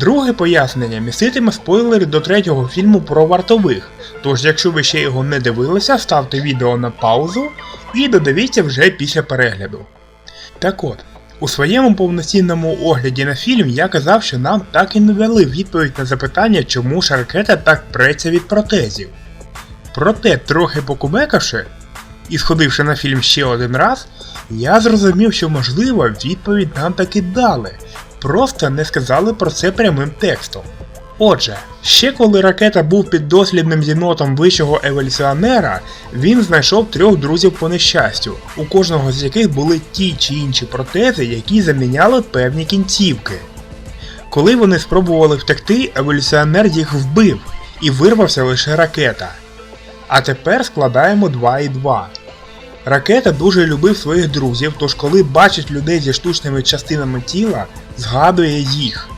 Друге пояснення міститиме спойлери до третього фільму про вартових. Тож, якщо ви ще його не дивилися, ставте відео на паузу і додивіться вже після перегляду. Так от, у своєму повноцінному огляді на фільм я казав, що нам так і не дали відповідь на запитання, чому ж ракета так преться від протезів. Проте, трохи покумекавши і сходивши на фільм ще один раз, я зрозумів, що можливо відповідь нам таки дали, просто не сказали про це прямим текстом. Отже, ще коли ракета був піддослідним єнотом вищого еволюціонера, він знайшов трьох друзів по нещастю, у кожного з яких були ті чи інші протези, які заміняли певні кінцівки. Коли вони спробували втекти, еволюціонер їх вбив, і вирвався лише ракета. А тепер складаємо 2 і 2. Ракета дуже любив своїх друзів, тож коли бачить людей зі штучними частинами тіла, згадує їх.